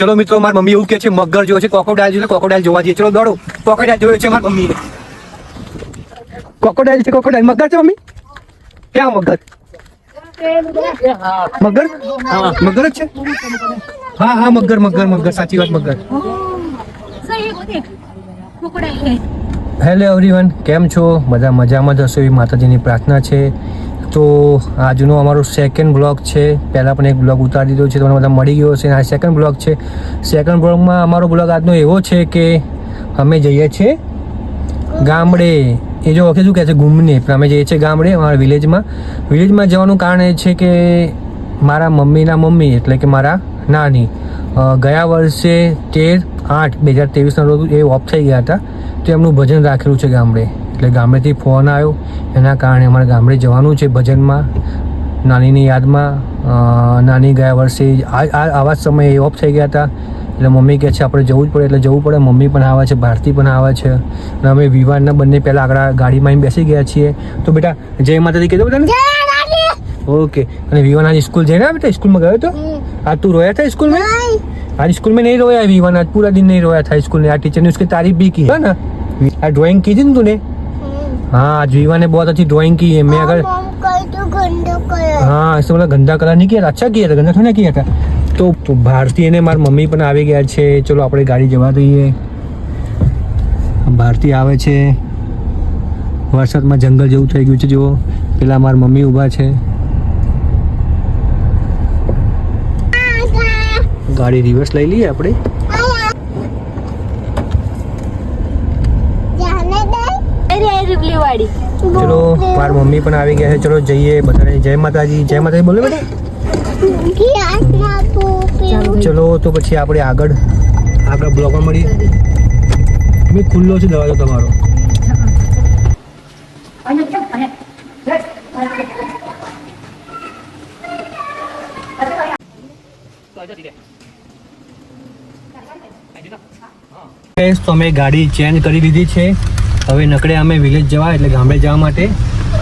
ચલો મિત્રો, મારી મમ્મી એવું કે છે, મગર જોવે છે કોકોડાઇલ જોઈએ કોકોડાઇલ જોવા જઈએ. ચલો દોડો. કોકોડાઇલ જોવે છે મારી મમ્મી કોકોડાઇલ છે કોકોડાઇલ મગર છે મમ્મી? ક્યાં મગર? મગર? મગર જ છે? હા હા, મગર મગર મગર. સાચી વાત, મગર. હેલો એવરીવન કેમ છો? બધા મજામાં જ હશો એવી માતાજીની પ્રાર્થના છે. તો આજનો અમારો સેકન્ડ બ્લોગ છે. પહેલાં પણ એક બ્લોગ ઉતારી દીધો છે. તમને બધા મળી ગયો હશે આ સેકન્ડ બ્લોગ છે. સેકન્ડ બ્લોગમાં અમારો બ્લોગ આજનો એવો છે કે અમે જઈએ છીએ ગામડે. એ જો વખતે શું કહે છે? ઘૂમને. પણ અમે જઈએ છીએ ગામડે, અમારા વિલેજમાં વિલેજમાં જવાનું કારણ એ છે કે મારા મમ્મીના મમ્મી એટલે કે મારા નાની ગયા વર્ષે તેર આઠ બે હજાર ત્રેવીસના રોજ એ ઓફ થઈ ગયા હતા. તો એમનું ભજન રાખેલું છે ગામડે. એટલે ગામડેથી ફોન આવ્યો એના કારણે અમારે ગામડે જવાનું છે ભજનમાં નાનીની યાદમાં અ, નાની ગયા વર્ષે આ આ- આવા જ સમયે ઓફ થઈ ગયા હતા એટલે મમ્મી કહે છે આપણે જવું જ પડે એટલે જવું પડે મમ્મી પણ આવે છે ભારતી પણ આવે છે અને અમે વિવાનના બંને પહેલાં આગળ ગાડીમાં આવીને બેસી ગયા છીએ તો બેટા જય માતાજી કીધું બધાને ઓકે અને વિવાન આજ સ્કૂલ જઈને આવ્યા બેટા સ્કૂલમાં ગયો તો आज तू रोया था स्कूल में आज स्कूल में नहीं रोया विवान आज पूरा दिन नहीं रोया था स्कूल में आज टीचर ने उसकी तारीफ भी की है ना आज ड्राइंग की थी ना तूने हाँ आज विवान ने बहुत अच्छी ड्राइंग की है मैं अगर हाँ इससे मतलब गंदा कलर नहीं किया था अच्छा किया था गंदा थोड़ा किया था તો તો ભારતી અને મારી મમ્મી પણ આવી ગયા છે ચલો આપણે ગાડી જવા દઈએ ભારતી આવે છે વરસાદમાં જંગલ જેવું થઈ ગયું છે જુઓ પેલા મારી મમ્મી ઊભા છે ગાડી રિવર્સ લઈ લઈએ આપણે ચલો મારી મમ્મી પણ આવી ગયા છે. ચલો જઈએ બધાને. જય માતાજી. જય માતાજી. બોલે બધા ચલો તો પછી આપણે આગળ આગળ બ્લોગમાં મળીએ. મેં ખુલ્લો છે દરવાજો તમારો. તો અમે ગાડી ચેન્જ કરી દીધી છે. હવે નકડે અમે વિલેજ જવા એટલે ગામડે જવા માટે.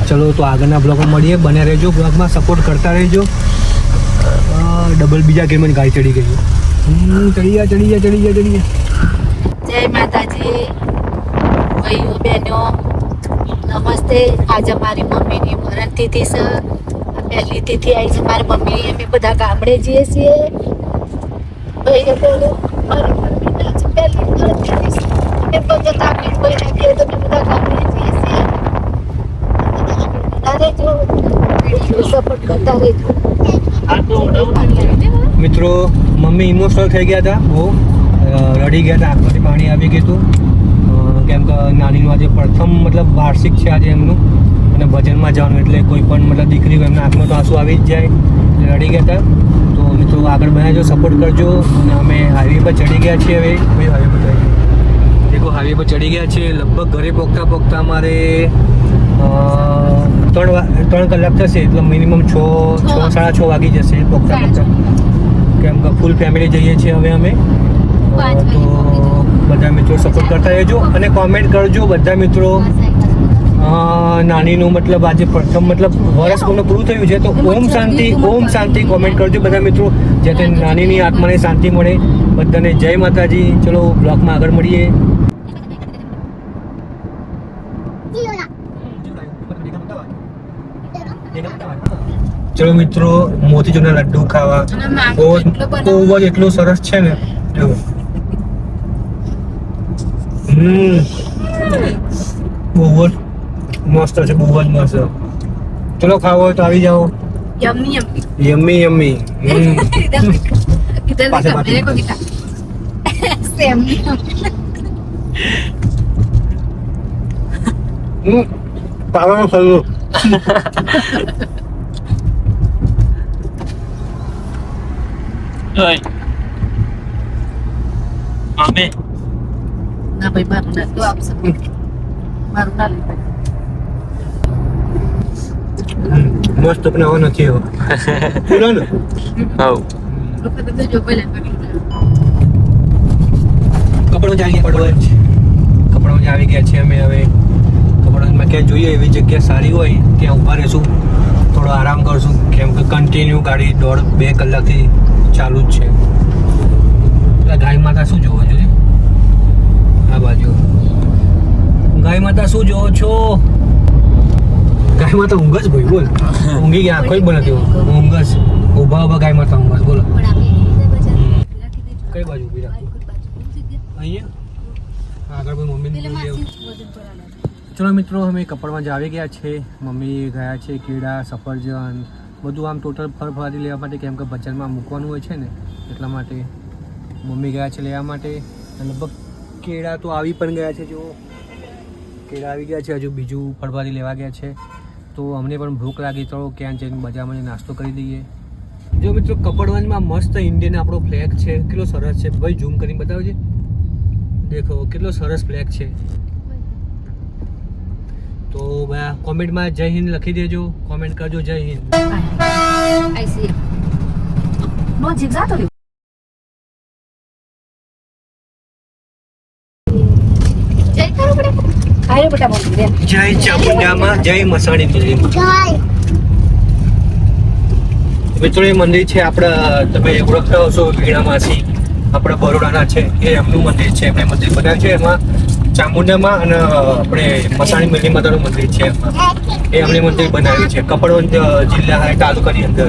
ચલો તો આગળના બ્લોગમાં મળીએ. બને રહેજો બ્લોગમાં સપોર્ટ કરતા રહેજો. ડબલ બીજા ગેમની ગાડી ચડી ગઈ. ચડી ગયા ચડી ગયા ચડી ગયા ચડી ગયા. જય માતાજી. ભાઈઓ, બહેનો, નમસ્તે. આજે મારી મમ્મીની મરણ તિથિ છે. પહેલી તિથિ આવી છે મારી મમ્મી. અમે બધા ગામડે જઈએ છીએ. ભાઈ પહેલી મરણ અમે બધા તાપી કોઈ નાખીએ તો બધા ગામડે જઈએ છીએ બધા રહેજો સપોર્ટ કરતા રહેજો મિત્રો, મમ્મી ઇમોશનલ થઈ ગયા હતા, બહુ રડી ગયા હતા, આંખમાંથી પાણી આવી ગયું હતું. કેમ કે નાનીનું આજે પ્રથમ, મતલબ વાર્ષિક છે આજે એમનું. અને ભજનમાં જવાનું એટલે કોઈ પણ, મતલબ દીકરી હોય એમના આંખમાં તો આંસુ આવી જ જાય. એટલે રડી ગયા હતા. તો મિત્રો આગળ બનાવજો સપોર્ટ કરજો. અને અમે હાઈવે પર ચડી ગયા છીએ હવે. હાઈવે પર ચડી દેખો હાઈવે પર ચડી ગયા છે. લગભગ ઘરે પહોંચતા પહોંચતા અમારે ત્રણ વા- ત્રણ કલાક થશે. એટલે મિનિમમ છ છ સાડા છ વાગી જશે પહોંચતા પહોંચતા કેમ કે ફૂલ ફેમિલી જઈએ છીએ હવે અમે. તો બધા મિત્રો સપોર્ટ કરતા રહેજો અને કોમેન્ટ કરજો બધા મિત્રો. નાનીનું મતલબ આજે પ્રથમ મતલબ વર્ષ કોનું પૂરું થયું છે તો ઓમ શાંતિ ઓમ શાંતિ કોમેન્ટ કરજો બધા મિત્રો. જેથી નાનીની આત્માને શાંતિ મળે. બધાને જય માતાજી. ચલો બ્લોગમાં આગળ મળીએ. ચલો મિત્રો મોતીચૂરના લડ્ડુ ખાવા. બહુ બહુ જ એટલું સરસ છે ને. હમ. બહુ જ મસ્ત છે બહુ જ મસ્ત. ચલો ખાવો હોય તો આવી જાઓ. યમ્મી યમ્મી યમ્મી પાસે પાસે હમ. પાવાનો ફલું થયું Mami. ના ભાઈ મારું ના તું આપશે મારું ના લે મસ્ત બનાવવા નથી હવે પૂરો ને હવ લોકો તો જો પહેલે કપડો જ આવી ગયા પડવા જ કપડો જ આવી ગયા છે અમે હવે કપડામાં ક્યાંય જોઈએ એવી જગ્યા સારી હોય ત્યાં ઊભા રહીશું થોડો આરામ કરશું કેમ કે કન્ટિન્યુ ગાડી દોઢ બે કલાકથી ચાલુ જ છે. એટલે ગાય માતા શું જોવો છો? આ બાજુ. ગાય માતા શું જોવો છો? ગાય માતા ઊંઘ જ ભાઈ બોલ. ઊંઘી ગયા કોઈ બોલે તેઓ? ઊંઘ જ. ઊભા ઊભા ગાય માતા ઊંઘ બોલો. કઈ બાજુ ઊભી રાખો? અહીંયા? આગળ કોઈ મમ્મી ચલો મિત્રો અમે કપડમાં જ આવી ગયા છે. મમ્મી ગયા છે કેળા સફરજન બધું આમ ટોટલ ફર ફરાથી લેવા માટે, કેમ કે બજારમાં મૂકવાનું હોય છે ને, એટલા માટે મમ્મી ગયા છે લેવા માટે. લગભગ કેળા તો આવી પણ ગયા છે જો કેળા આવી ગયા છે, હજુ બીજું ફળભાજી લેવા ગયા છે. તો અમને પણ ભૂખ લાગી, તો ક્યાં જઈને બજારમાં નાસ્તો કરી દઈએ જો મિત્રો, કપડવંજમાં મસ્ત ઇન્ડિયન આપણો ફ્લેગ છે. કેટલો સરસ છે. ભાઈ ઝૂમ કરીને બતાવજે. દેખો, કેટલો સરસ ફ્લેગ છે. તો બધા કોમેન્ટમાં જય હિન્દ લખી દેજો કોમેન્ટ કરજો જય હિન્દ. જય ચામુંડામાં જય મસાણી મિત્રો એ મંદિર છે આપણા તમે ઓળખતા હશો વીણામાંથી આપણા બરોડાના છે એ એમનું મંદિર છે એમણે મંદિર બનાવ્યું છે. એમાં ચામુંડામાં અને આપણે મસાણી મેલી માતાનું મંદિર છે એ એમણે મંદિર બનાવ્યું છે કપડવંત જિલ્લા તાલુકાની અંદર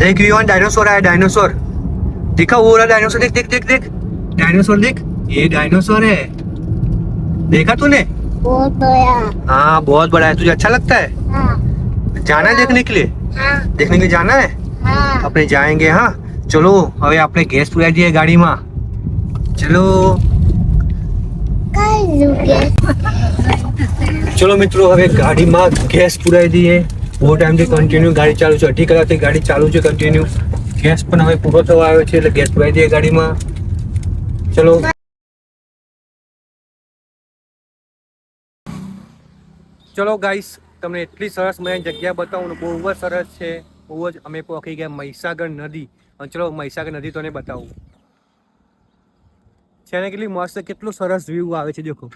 દેખ યુ ઓન ડાયનોસોર આ ડાયનोसोर दिखा वो रहा डायनोसोर देख देख देख देख डायनोसोर देख ये डायनोसोर है देखा तूने बहुत बड़ा हाँ बहुत बड़ा है तुझे अच्छा लगता है हाँ। जाना है देखने के लिए हाँ। देखने के लिए जाना है हाँ। अपने जाएंगे हाँ ચલો, હવે આપણે ગેસ પુરાવી દઈએ ગાડીમાં. ચલો. ચલો મિત્રો, હવે ગાડીમાં ગેસ પુરાઈ દઈએ. બહુ ટાઈમથી કન્ટિન્યુ ગાડી ચાલુ છે. અઢી કલાકથી ગાડી ચાલુ છે કન્ટિન્યુ ગેસ પણ હવે પૂરો થવા આવ્યો છે એટલે ગેસ પુરાઈ દઈએ ગાડીમાં. ચલો. ચલો ગાઈસ તમને એટલી સરસ મને જગ્યા બતાવું બહુ જ સરસ છે. બહુ જ અમે પહોંચી ગયા મહીસાગર નદી. અને ચલો મહીસાગર નદી તોને બતાવું. છે ને કેટલી મસ્ત કેટલું સરસ વ્યૂ આવે છે દેખો.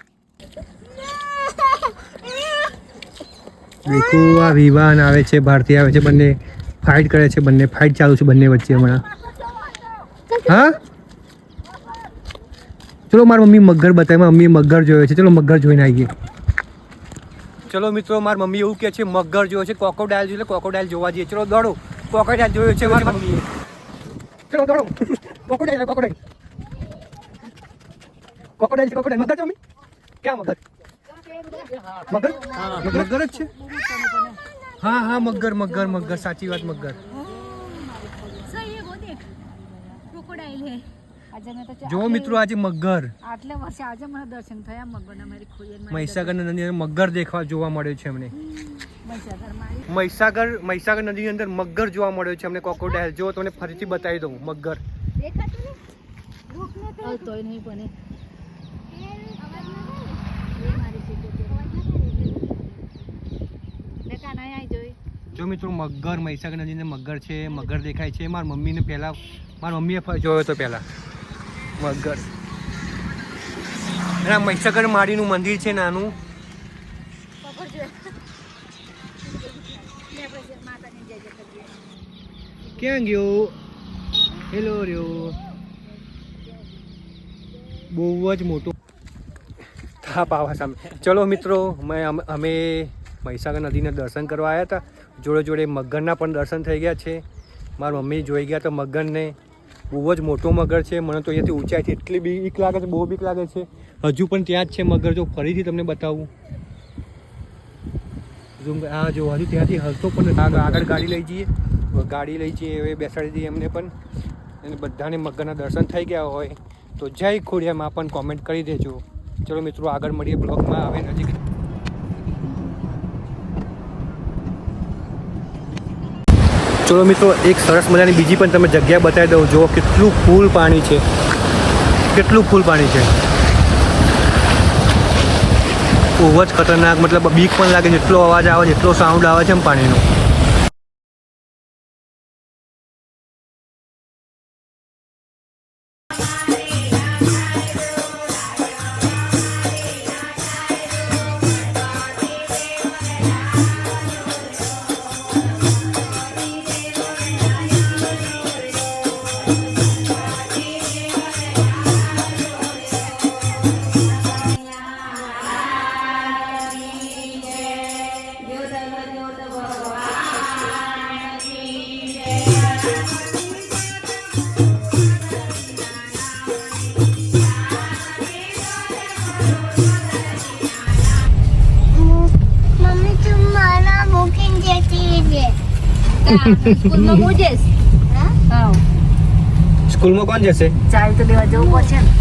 દેખો આ વિવાન આવે છે ભારતી આવે છે બંને ફાઇટ કરે છે બંને ફાઇટ ચાલુ છે બંને વચ્ચે હમણાં. હા? ચલો મારી મમ્મી મગર બતાવી મારી મમ્મી મગર જોયો છે ચલો મગર જોઈને આવીએ. ચલો મિત્રો મારી મમ્મી એવું કહે છે મગર જોયો છે કોકોડાઇલ જોયો એટલે કોકોડાઇલ જોવા જઈએ. ચલો દોડો. કોકોડાઇલ જોયો છે મારી મમ્મીએ. ચલો દોડો. કોકોડાઇલ કોકોડાઇલ કોકોડાઇલ કોકોડાઇલ મગર છે મમ્મી? ક્યાં મગર? મગર? મગર? જ છે. હા હા મગર મગર મગર. સાચી વાત મગર. આજે મેં તો ચા- જો મિત્રો આજે મગર. આટલે વર્ષે આજે મને દર્શન થયા મગરના મારી ખોડિયાર મહીસાગર નદીની અંદર મગર દેખવા જોવા મળ્યો છે અમને. મહીસાગર મહીસાગર નદીની અંદર મગર જોવા મળ્યો છે અમને કોકોડાયલ જો તમને ફરીથી બતાવી દઉં મગર. તોય નહીં બને. જો મિત્રો મગર મહીસાગર નદી અંદર મગર છે મગર દેખાય છે. મારી મમ્મીને પહેલા મારી મમ્મીએ જોયો હતો પહેલા. મગર અને આ મહીસાગર માડીનું મંદિર છે નાનું. ક્યાં ગયો? હેલો રહ્યો. બહુ જ મોટો. થાપ આવા સામે. ચલો મિત્રો, મેં અમ- મહીસાગર નદીના દર્શન કરવા આવ્યા હતા. જોડે જોડે મગરના પણ દર્શન થઈ ગયા છે. મારી મમ્મી જોઈ ગયા તો મગરને બહુ જ મોટો મગર છે. મને તો અહીંયાથી ઊંચાઈથી એટલી બીક લાગે છે, બહુ બીક લાગે છે. હજુ પણ ત્યાં જ છે મગર, જો ફરીથી તમને બતાવું. ઝૂમ આ જો હજુ ત્યાંથી હલતો પણ. આગળ ગાડી લઈ જઈએ. ગાડી લઈ જઈએ, હવે બેસાડી દઈએ એમને પણ. અને બધાને મગરના દર્શન થઈ ગયા હોય તો જય ખોડિયામાં પણ કોમેન્ટ કરી દેજો. ચલો મિત્રો, આગળ મળીએ બ્લોગમાં. આવે નજીક ચલો મિત્રો, એક સરસ મજાની બીજી પણ તમે જગ્યા બતાવી દઉં. જુઓ કેટલું ફૂલ પાણી છે. કેટલું ફૂલ પાણી છે. બહુ જ ખતરનાક, મતલબ બીક પણ લાગે, જેટલો અવાજ આવે છે એટલો સાઉન્ડ આવે છે એમ પાણીનો. સ્કૂલમાં કોણ જશે? ચાલ તો લેવા જવું પડશે ને.